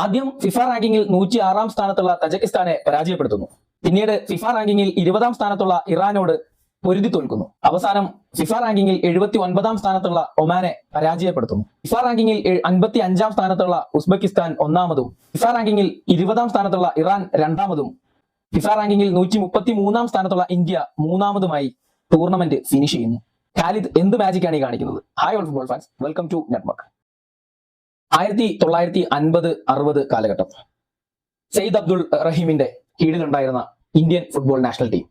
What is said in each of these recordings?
ആദ്യം ഫിഫ റാങ്കിങ്ങിൽ നൂറ്റി ആറാം സ്ഥാനത്തുള്ള തജക്കിസ്ഥാനെ പരാജയപ്പെടുത്തുന്നു. പിന്നീട് ഫിഫ റാങ്കിങ്ങിൽ ഇരുപതാം സ്ഥാനത്തുള്ള ഇറാനോട് പൊരുതി തോൽക്കുന്നു. അവസാനം ഫിഫ റാങ്കിങ്ങിൽ എഴുപത്തി ഒൻപതാം സ്ഥാനത്തുള്ള ഒമാനെ പരാജയപ്പെടുത്തുന്നു. ഫിഫ റാങ്കിങ്ങിൽ അൻപത്തി അഞ്ചാം സ്ഥാനത്തുള്ള ഉസ്ബെക്കിസ്ഥാൻ ഒന്നാമതും ഫിഫ റാങ്കിങ്ങിൽ ഇരുപതാം സ്ഥാനത്തുള്ള ഇറാൻ രണ്ടാമതും ഫിഫ റാങ്കിങ്ങിൽ നൂറ്റി മുപ്പത്തി മൂന്നാം സ്ഥാനത്തുള്ള ഇന്ത്യ മൂന്നാമതുമായി ടൂർണമെന്റ് ഫിനിഷ് ചെയ്യുന്നു. ഖാലിദ് എന്ത് മാജിക്കാണ് ഈ കാണിക്കുന്നത്? Hi all football fans welcome to network ആയിരത്തി തൊള്ളായിരത്തി അൻപത് അറുപത് കാലഘട്ടം. സെയ്ദ് അബ്ദുൾ റഹീമിന്റെ കീഴിലുണ്ടായിരുന്ന ഇന്ത്യൻ ഫുട്ബോൾ നാഷണൽ ടീം.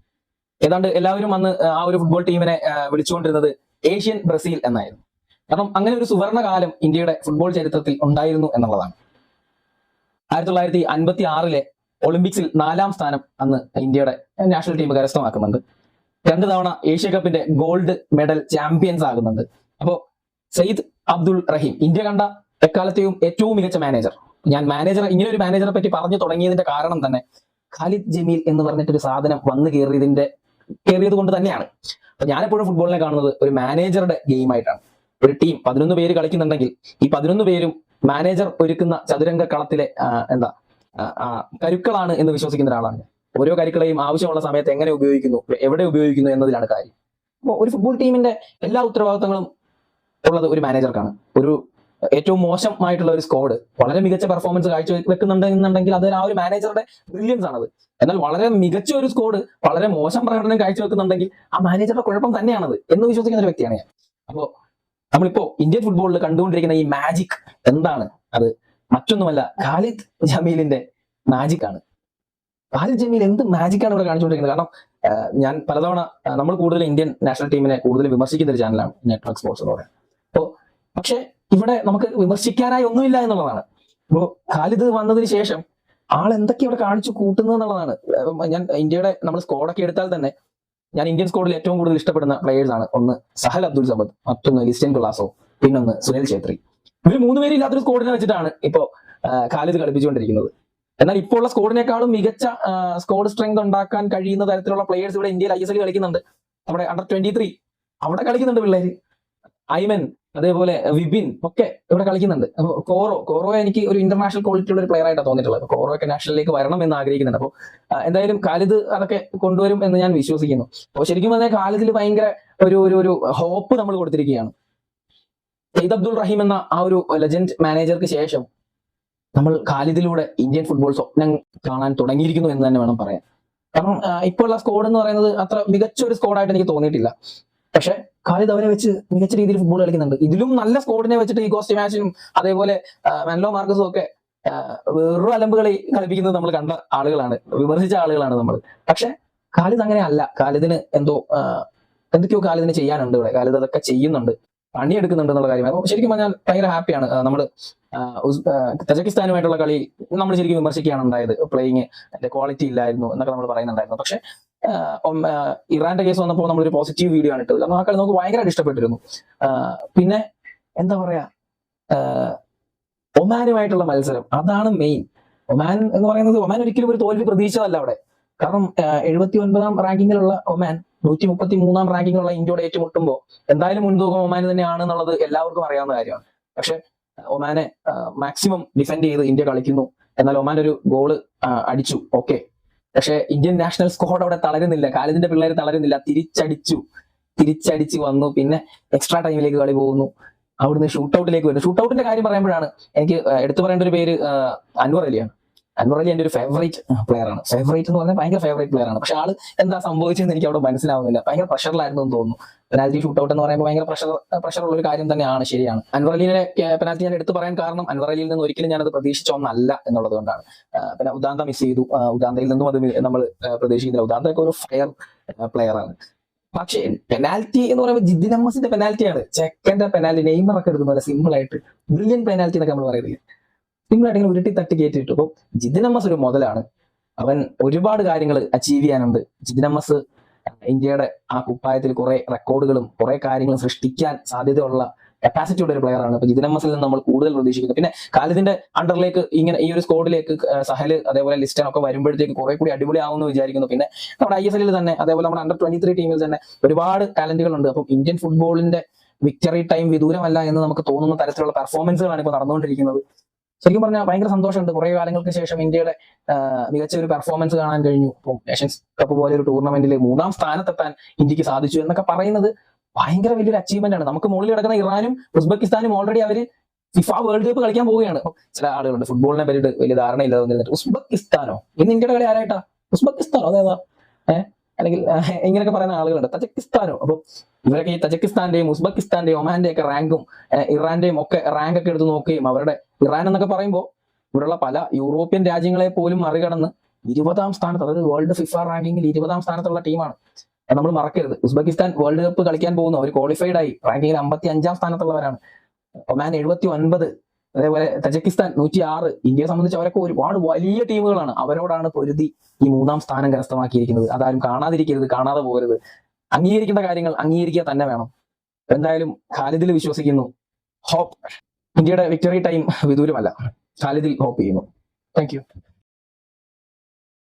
ഏതാണ്ട് എല്ലാവരും അന്ന് ആ ഒരു ഫുട്ബോൾ ടീമിനെ വിളിച്ചുകൊണ്ടിരുന്നത് ഏഷ്യൻ ബ്രസീൽ എന്നായിരുന്നു. കാരണം അങ്ങനെ ഒരു സുവർണകാലം ഇന്ത്യയുടെ ഫുട്ബോൾ ചരിത്രത്തിൽ ഉണ്ടായിരുന്നു എന്നുള്ളതാണ്. ആയിരത്തി തൊള്ളായിരത്തി അൻപത്തി ആറിലെ ഒളിമ്പിക്സിൽ നാലാം സ്ഥാനം അന്ന് ഇന്ത്യയുടെ നാഷണൽ ടീം കരസ്ഥമാക്കുന്നുണ്ട്. രണ്ട് തവണ ഏഷ്യ കപ്പിന്റെ ഗോൾഡ് മെഡൽ ചാമ്പ്യൻസ് ആകുന്നുണ്ട് അപ്പോ സെയ്ദ് അബ്ദുൾ റഹീം ഇന്ത്യ കണ്ട എക്കാലത്തെയും ഏറ്റവും മികച്ച മാനേജർ ഞാൻ മാനേജർ ഇങ്ങനെ ഒരു മാനേജറെ പറ്റി പറഞ്ഞു തുടങ്ങിയതിന്റെ കാരണം തന്നെ ഖാലിദ് ജമീൽ എന്ന് പറഞ്ഞിട്ട് ഒരു സാധനം വന്നു കയറിയതിന്റെ കയറിയത് കൊണ്ട് തന്നെയാണ്. അപ്പൊ ഞാനെപ്പോഴും ഫുട്ബോളിനെ കാണുന്നത് ഒരു മാനേജറുടെ ഗെയിം ആയിട്ടാണ്. ഒരു ടീം പതിനൊന്ന് പേര് കളിക്കുന്നുണ്ടെങ്കിൽ ഈ പതിനൊന്ന് പേരും മാനേജർ ഒരുക്കുന്ന ചതുരംഗ കളത്തിലെ എന്താ കരുക്കളാണ് എന്ന് വിശ്വസിക്കുന്ന ഒരാളാണ് ഓരോ കരുക്കളെയും ആവശ്യമുള്ള സമയത്ത് എങ്ങനെ ഉപയോഗിക്കുന്നു എവിടെ ഉപയോഗിക്കുന്നു എന്നതിലാണ് കാര്യം. അപ്പോൾ ഒരു ഫുട്ബോൾ ടീമിന്റെ എല്ലാ ഉത്തരവാദിത്തങ്ങളും ഉള്ളത് ഒരു മാനേജർക്കാണ് ഒരു ഏറ്റവും മോശമായിട്ടുള്ള ഒരു സ്കോഡ് വളരെ മികച്ച പെർഫോമൻസ് കാഴ്ച എന്നുണ്ടെങ്കിൽ അത് ആ ഒരു മാനേജറുടെ ബ്രില്യൻസ് ആണത്. എന്നാൽ വളരെ മികച്ച ഒരു സ്കോഡ് വളരെ മോശം പ്രകടനം കാഴ്ചവെക്കുന്നുണ്ടെങ്കിൽ ആ മാനേജറുടെ കുഴപ്പം തന്നെയാണത് എന്ന് വിശ്വസിക്കുന്ന ഒരു വ്യക്തിയാണ് ഞാൻ. അപ്പോ നമ്മളിപ്പോ ഇന്ത്യൻ ഫുട്ബോളിൽ കണ്ടുകൊണ്ടിരിക്കുന്ന ഈ മാജിക് എന്താണ്? അത് മറ്റൊന്നുമല്ല ഖാലിദ് ജമീലിന്റെ മാജിക് ആണ്. ഖാലിദ് ജമീൽ എന്ത് മാജിക്കാണ് ഇവിടെ കാണിച്ചുകൊണ്ടിരിക്കുന്നത്? കാരണം ഞാൻ പലതവണ നമ്മൾ കൂടുതൽ ഇന്ത്യൻ നാഷണൽ ടീമിനെ കൂടുതൽ വിമർശിക്കുന്ന ഒരു ചാനലാണ് നെറ്റ്വർക്ക് സ്പോർട്സ് എന്ന് പറയുന്നത്. അപ്പോ പക്ഷെ ഇവിടെ നമുക്ക് വിമർശിക്കാനായി ഒന്നുമില്ല എന്നുള്ളതാണ്. അപ്പോ ഖാലിദ് വന്നതിന് ശേഷം ആൾ എന്തൊക്കെ ഇവിടെ കാണിച്ചു കൂട്ടുന്നത് എന്നുള്ളതാണ്. ഞാൻ ഇന്ത്യയുടെ നമ്മൾ സ്കോഡൊക്കെ എടുത്താൽ തന്നെ ഞാൻ ഇന്ത്യൻ സ്കോഡിൽ ഏറ്റവും കൂടുതൽ ഇഷ്ടപ്പെടുന്ന പ്ലേയേഴ്സ് ആണ്. ഒന്ന് സഹൽ അബ്ദുൽ സബദ് മറ്റൊന്ന് ലിസ്റ്റൻ കുലാസോ പിന്നൊന്ന് സുനിൽ ഛേത്രി. ഇവർ മൂന്നുപേരും ഇല്ലാത്തൊരു സ്കോഡിനെ വെച്ചിട്ടാണ് ഇപ്പോ ഖാലിദ് കളിപ്പിച്ചുകൊണ്ടിരിക്കുന്നത്. എന്നാൽ ഇപ്പോൾ ഉള്ള സ്കോഡിനേക്കാളും മികച്ച സ്കോഡ് സ്ട്രെങ്ത് ഉണ്ടാക്കാൻ കഴിയുന്ന തരത്തിലുള്ള പ്ലേയേഴ്സ് ഇവിടെ ഇന്ത്യയിൽ ഐ എസ് എൽ കളിക്കുന്നുണ്ട്. നമ്മുടെ അണ്ടർ ട്വന്റി ത്രീ അവിടെ കളിക്കുന്നുണ്ട് പിള്ളേര്. ഐമൻ അതേപോലെ വിബിൻ ഒക്കെ ഇവിടെ കളിക്കുന്നുണ്ട്. അപ്പോൾ കോറോ കോറോ എനിക്ക് ഒരു ഇന്റർനാഷണൽ ക്വാളിറ്റി ഉള്ള ഒരു പ്ലെയർ ആയിട്ടാണ് തോന്നിയിട്ടുള്ളത്. കോറോ ഒക്കെ നാഷണലിലേക്ക് വരണം എന്ന് ആഗ്രഹിക്കുന്നുണ്ട്. അപ്പോൾ എന്തായാലും കാലിദ് അതൊക്കെ കൊണ്ടുവരും എന്ന് ഞാൻ വിശ്വസിക്കുന്നു. അപ്പോൾ ശരിക്കും പറഞ്ഞാൽ കാലിദിൽ ഭയങ്കര ഒരു ഒരു ഒരു ഹോപ്പ് നമ്മൾ കൊടുത്തിരിക്കുകയാണ്. സെയ്ദ് അബ്ദുൾ റഹീം എന്ന ആ ഒരു ലെജൻഡ് മാനേജർക്ക് ശേഷം നമ്മൾ കാലിദിലൂടെ ഇന്ത്യൻ ഫുട്ബോൾ സ്വപ്നം കാണാൻ തുടങ്ങിയിരിക്കുന്നു എന്ന് തന്നെ വേണം പറയാൻ. കാരണം ഇപ്പോൾ ഉള്ള സ്കോഡ് എന്ന് പറയുന്നത് അത്ര മികച്ച ഒരു സ്കോഡായിട്ട് എനിക്ക് തോന്നിയിട്ടില്ല. പക്ഷെ ഖാലിദ് അവരെ വെച്ച് മികച്ച രീതിയിൽ ഫുട്ബോൾ കളിക്കുന്നുണ്ട്. ഇതിലും നല്ല സ്കോഡിനെ വെച്ചിട്ട് ഈ കോസ്റ്റ് മാച്ചിനും അതേപോലെ മെല്ലോ മാർക്കസും ഒക്കെ വെറും അലമ്പുകളി കളിപ്പിക്കുന്നത് നമ്മൾ കണ്ട ആളുകളാണ്. വിമർശിച്ച ആളുകളാണ് നമ്മൾ. പക്ഷെ ഖാലിദ് അങ്ങനെ അല്ല. കാലിദിന് എന്തോ എന്തൊക്കെയോ ഖാലിദിന് ചെയ്യാനുണ്ട് ഇവിടെ. ഖാലിദ് അതൊക്കെ ചെയ്യുന്നുണ്ട്. പണിയെടുക്കുന്നുണ്ട് എന്നുള്ള കാര്യമാണ് അപ്പൊ ശരിക്കും പറഞ്ഞാൽ ഭയങ്കര ഹാപ്പിയാണ് നമ്മൾ തജക്കിസ്ഥാനുമായിട്ടുള്ള കളി നമ്മൾ ശരിക്കും വിമർശിക്കുകയാണ് ഉണ്ടായത്. പ്ലേയിങ് അതിന്റെ ക്വാളിറ്റി ഇല്ലായിരുന്നു എന്നൊക്കെ നമ്മൾ പറയുന്നുണ്ടായിരുന്നു. പക്ഷെ ഇറാന്റെ കേസ് വന്നപ്പോൾ നമ്മളൊരു പോസിറ്റീവ് വീഡിയോ ആണ് ഇട്ടത്. കാരണം ആ കളി നമുക്ക് ഭയങ്കരമായിട്ട് ഇഷ്ടപ്പെട്ടിരുന്നു. പിന്നെ എന്താ പറയാ ഒമാനുമായിട്ടുള്ള മത്സരം. അതാണ് മെയിൻ ഒമാൻ എന്ന് പറയുന്നത് ഒമാൻ ഒരിക്കലും ഒരു തോൽവി പ്രതീക്ഷിച്ചതല്ല അവിടെ. കാരണം എഴുപത്തി ഒൻപതാം റാങ്കിങ്ങിലുള്ള ഒമാൻ നൂറ്റി മുപ്പത്തി മൂന്നാം റാങ്കിങ്ങിലുള്ള ഇന്ത്യയോട് ഏറ്റുമുട്ടുമ്പോൾ എന്തായാലും മുൻതൂക്കം ഒമാൻ തന്നെയാണ് എന്നുള്ളത് എല്ലാവർക്കും അറിയാവുന്ന കാര്യമാണ്. പക്ഷെ ഒമാനെ മാക്സിമം ഡിഫെൻഡ് ചെയ്ത് ഇന്ത്യ കളിക്കുന്നു. എന്നാൽ ഒമാൻ ഒരു ഗോൾ അടിച്ചു. ഓക്കെ പക്ഷെ ഇന്ത്യൻ നാഷണൽ സ്കോഡ് അവിടെ തളരുന്നില്ല. കാലിന്റെ പിള്ളേർ തളരുന്നില്ല. തിരിച്ചടിച്ചു. തിരിച്ചടിച്ചു വന്നു. പിന്നെ എക്സ്ട്രാ ടൈമിലേക്ക് കളി പോകുന്നു. അവിടുന്ന് ഷൂട്ടൗട്ടിലേക്ക് വരുന്നു. ഷൂട്ടൗട്ടിന്റെ കാര്യം പറയുമ്പോഴാണ് എനിക്ക് എടുത്തു പറയേണ്ട ഒരു പേര് അൻവർ അലിയാണ്. അൻവർ അലി എന്റെ ഒരു ഫേവറേറ്റ് പ്ലെയർ ആണ്. ഫേവറേറ്റ് എന്ന് പറഞ്ഞാൽ ഭയങ്കര ഫേവറേറ്റ് പ്ലെയർ ആണ്. പക്ഷെ ആൾ എന്താ സംഭവിച്ചതെന്ന് എനിക്ക് അവിടെ മനസ്സിലാവുന്നില്ല. ഭയങ്കര പ്രഷറിലായിരുന്നു എന്ന് തോന്നുന്നു. പെനാൽറ്റി ഷൂട്ട് ഔട്ട് എന്ന് പറയുമ്പോൾ ഭയങ്കര പ്രഷർ പ്രഷർ ഉള്ള ഒരു കാര്യം തന്നെയാണ് ശരിയാണ്. അൻവർ അലീനെ പെനാൽറ്റി ഞാൻ എടുത്തു പറയാൻ കാരണം അൻവർ അലിയിൽ നിന്ന് ഒരിക്കലും ഞാനത് പ്രതീക്ഷിച്ച ഒന്നല്ല എന്നുള്ളത് കൊണ്ടാണ്. പിന്നെ ഉദാന്ത മിസ് ചെയ്തു. ഉദാന്തയിൽ നിന്നും അത് നമ്മൾ പ്രതീക്ഷിക്കുന്നില്ല. ഉദാന്തയൊക്കെ ഒരു ഫയർ പ്ലെയർ ആണ്. പക്ഷേ പെനാൽറ്റി എന്ന് പറയുമ്പോൾ ജിദ്ദിൻ അമ്മസിന്റെ പെനാൽറ്റിയാണ് ചെക്കന്റെ പെനാൽറ്റി നെയ്മർ ഒക്കെ എടുക്കുന്ന പോലെ സിമ്പിൾ ആയിട്ട് ബ്രില്യൻ പെനാൽറ്റി എന്നൊക്കെ നമ്മൾ പറയുന്നത് ഇങ്ങനെ ഉരുട്ടി തട്ടി കയറ്റിട്ടു അപ്പോൾ അമ്മസ് ഒരു മുതലാണ്. അവൻ ഒരുപാട് കാര്യങ്ങൾ അച്ചീവ് ചെയ്യാനുണ്ട്. അമ്മസ് ഇന്ത്യയുടെ ആ കുപ്പായത്തിൽ കുറെ റെക്കോർഡുകളും കുറെ കാര്യങ്ങളും സൃഷ്ടിക്കാൻ സാധ്യതയുള്ള കപ്പാസിറ്റി ഉള്ള ഒരു പ്ലെയറാണ് അപ്പൊ ജിതിൻ നിന്ന് നമ്മൾ കൂടുതൽ പ്രതീക്ഷിക്കുന്നത് പിന്നെ കാലത്തിന്റെ അണ്ടറിലേക്ക് ഇങ്ങനെ ഈ ഒരു സ്കോഡിലേക്ക് സഹൽ അതേപോലെ ലിസ്റ്റൻ ഒക്കെ വരുമ്പോഴത്തേക്ക് കുറെ കൂടി അടിപൊളിയാവുമെന്ന് വിചാരിക്കുന്നു. പിന്നെ നമ്മുടെ ഐ എസ് എല്ലിൽ തന്നെ അതേപോലെ നമ്മുടെ അണ്ടർ ട്വന്റി ത്രീ ടീമിൽ തന്നെ ഒരുപാട് ടാലന്റുകൾ ഉണ്ട്. അപ്പം ഇന്ത്യൻ ഫുട്ബോളിന്റെ വിക്ടറി ടൈം വിദൂരമല്ല എന്ന് നമുക്ക് തോന്നുന്ന തരത്തിലുള്ള പെർഫോമൻസുകളാണ് ഇപ്പോൾ നടന്നുകൊണ്ടിരിക്കുന്നത്. ശരിക്കും പറഞ്ഞാൽ ഭയങ്കര സന്തോഷമുണ്ട്. കുറെ കാലങ്ങൾക്ക് ശേഷം ഇന്ത്യയുടെ മികച്ച ഒരു പെർഫോമൻസ് കാണാൻ കഴിഞ്ഞു. ഇപ്പം ഏഷ്യൻസ് കപ്പ് പോലെ ഒരു ടൂർണമെന്റിൽ മൂന്നാം സ്ഥാനത്തെത്താൻ ഇന്ത്യയ്ക്ക് സാധിച്ചു എന്നൊക്കെ പറയുന്നത് ഭയങ്കര വലിയൊരു അച്ചീവ്മെന്റ് ആണ്. നമുക്ക് മുകളിൽ കിടക്കുന്ന ഇറാനും ഉസ്ബെക്കിസ്ഥാനും ഓൾറെഡി അവർ ഫിഫ വേൾഡ് കപ്പ് കളിക്കാൻ പോവുകയാണ്. ചില ആളുകളുണ്ട്. ഫുട്ബോളിനെ പറ്റിയിട്ട് വലിയ ധാരണയില്ലാതെ ഉസ്ബെക്കിസ്ഥാനോ? ഇന്ന് ഇന്ത്യയുടെ കളി ആരായിട്ടാ? ഉസ്ബെക്കിസ്ഥാനോ? അതേതാ? ഏഹ് അല്ലെങ്കിൽ ഇങ്ങനെയൊക്കെ പറയുന്ന ആളുകളുണ്ട്. തജക്കിസ്ഥാനോ അപ്പൊ ഇവരൊക്കെ ഈ തജക്കിസ്ഥാന്റെയും ഉസ്ബെക്കിസ്ഥാന്റെയും ഒമാന്റെയും ഒക്കെ റാങ്കും ഇറാന്റെയും ഒക്കെ റാങ്ക് ഒക്കെ എടുത്ത് നോക്കുകയും അവരുടെ ഇറാൻ എന്നൊക്കെ പറയുമ്പോൾ ഇവിടെയുള്ള പല യൂറോപ്യൻ രാജ്യങ്ങളെ പോലും മറികടന്ന് ഇരുപതാം സ്ഥാനത്ത് അതായത് വേൾഡ് ഫിഫ റാങ്കിങ്ങിൽ ഇരുപതാം സ്ഥാനത്തുള്ള ടീമാണ്. നമ്മൾ മറക്കരുത്. ഉസ്ബെക്കിസ്ഥാൻ വേൾഡ് കപ്പ് കളിക്കാൻ പോകുന്നു. അവർ ക്വാളിഫൈഡ് ആയി. റാങ്കിങ്ങിൽ അമ്പത്തി അഞ്ചാം സ്ഥാനത്തുള്ളവരാണ്. ഒമാൻ എഴുപത്തി ഒൻപത് അതേപോലെ തജക്കിസ്ഥാൻ നൂറ്റി ആറ് ഇന്ത്യയെ സംബന്ധിച്ച് അവരൊക്കെ ഒരുപാട് വലിയ ടീമുകളാണ്. അവരോടാണ് പൊരുതി ഈ മൂന്നാം സ്ഥാനം കരസ്ഥമാക്കിയിരിക്കുന്നത്. അതാരും കാണാതിരിക്കരുത് കാണാതെ പോകരുത്. അംഗീകരിക്കേണ്ട കാര്യങ്ങൾ അംഗീകരിക്കുക തന്നെ വേണം. എന്തായാലും ഖാലിദിൽ വിശ്വസിക്കുന്നു. ഹോപ്പ്. ഇന്ത്യയുടെ വിക്ടറി ടൈം വിദൂരമല്ല. ഖാലിദിൽ ഹോപ്പ് ചെയ്യുന്നു. താങ്ക്